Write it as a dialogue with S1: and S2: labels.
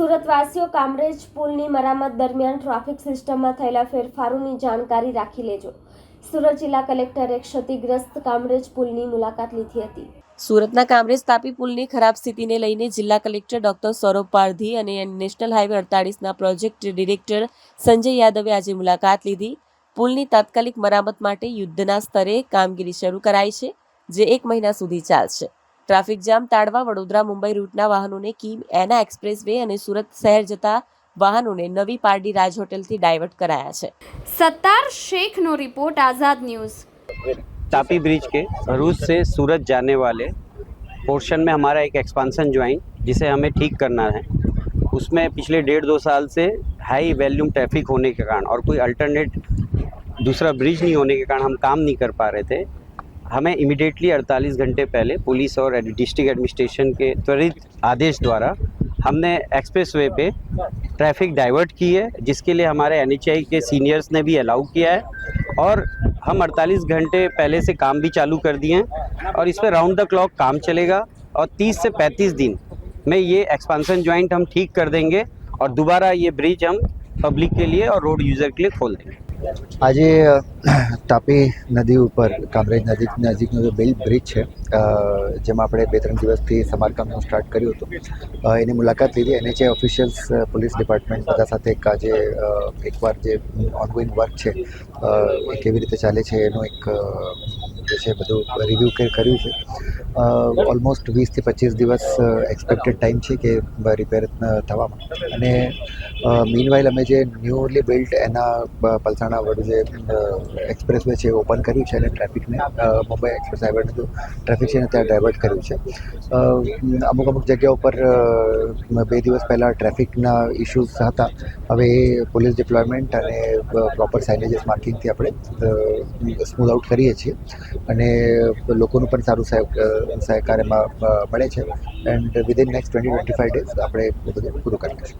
S1: સુરતવાસીઓ કામરેજ પુલની મરામત દરમિયાન ટ્રાફિક સિસ્ટમમાં થયેલા ફેરફારોની જાણકારી રાખી લેજો. સુરત જિલ્લા કલેક્ટરે ક્ષતિગ્રસ્ત કામરેજ પુલની મુલાકાત લીધી હતી. સુરતના કામરેજ તાપી પુલની ખરાબ સ્થિતિને લઈને જિલ્લા કલેક્ટર ડોક્ટર સૌરભ પારધી અને નેશનલ હાઈવે અડતાળીસના પ્રોજેક્ટ ડિરેક્ટર સંજય યાદવે આજે મુલાકાત લીધી. પુલની તાત્કાલિક મરામત માટે યુદ્ધના સ્તરે કામગીરી શરૂ કરાઈ છે, જે એક મહિના સુધી ચાલશે. ટ્રાફિક જામ તાળવા વડોદરા મુંબઈ રૂટના વાહનોને કીમ એના એક્સપ્રેસ વે અને સુરત શહેર જતા વાહનોને નવી પારડી રાજ હોટલથી ડાયવર્ટ કરાયા છે
S2: Sattar Sheikh no report Azad news
S3: Tapi bridge के भरूच से सूरत जाने वाले पोर्शन में हमारा एक एक्सपांसन ज्वाइन जिसे हमें ठीक करना है उसमें पिछले डेढ़ दो साल से हाई वैल्यूम ट्रैफिक होने के कारण और कोई अल्टरनेट दूसरा ब्रिज नहीं होने के कारण हम काम नहीं कर पा रहे थे हमें इमिडिएटली 48 घंटे पहले पुलिस और डिस्ट्रिक्ट एडमिनिस्ट्रेशन के त्वरित आदेश द्वारा हमने एक्सप्रेस वे पे ट्रैफ़िक डाइवर्ट की है, जिसके लिए हमारे एन के सीनियर्स ने भी अलाउ किया है और हम 48 घंटे पहले से काम भी चालू कर दिए हैं और इस पर राउंड द क्लॉक काम चलेगा और 30 से 35 दिन में ये एक्सपांसन ज्वाइंट हम ठीक कर देंगे और दोबारा ये ब्रिज हम पब्लिक के लिए और रोड यूज़र के लिए खोल देंगे।
S4: આજે તાપી નદી ઉપર, કામરેજ નજીક, નજીકનો જે બેલ બ્રિજ છે જેમાં આપણે બે ત્રણ દિવસથી સમારકામનું સ્ટાર્ટ કર્યું હતું એની મુલાકાત લીધી. એનએચએ ઓફિશિયલ્સ પોલીસ ડિપાર્ટમેન્ટ બધા સાથે એક આજે એકવાર જે ઓનગોઈંગ વર્ક છે એ કેવી રીતે ચાલે છે એનું એક જે છે બધું રિવ્યૂ કર્યું છે. ઓલમોસ્ટ વીસથી પચીસ દિવસ એક્સપેક્ટેડ ટાઈમ છે કે રિપેર થવામાં. અને મીનવાઇલ અમે જે ન્યૂલી બિલ્ટ એના પલસાણા વડું જે એક્સપ્રેસ વે છે એ ઓપન કર્યું છે અને ટ્રાફિકને મુંબઈ એક્સપ્રેસ હાઈવેનું જો ટ્રાફિક છે ને ત્યાં ડાયવર્ટ કર્યું છે. અમુક અમુક જગ્યા ઉપર બે દિવસ પહેલાં ટ્રાફિકના ઇશ્યુઝ હતા. હવે એ પોલીસ ડિપ્લોયમેન્ટ અને પ્રોપર સાઇનેજીસ માર્કિંગથી આપણે સ્મૂથ આઉટ કરીએ છીએ. અને લોકોનું પણ સારું સહકાર એમાં મળે છે. And within next twenty twenty five days આપણે બધું પૂરું કરી લઈશું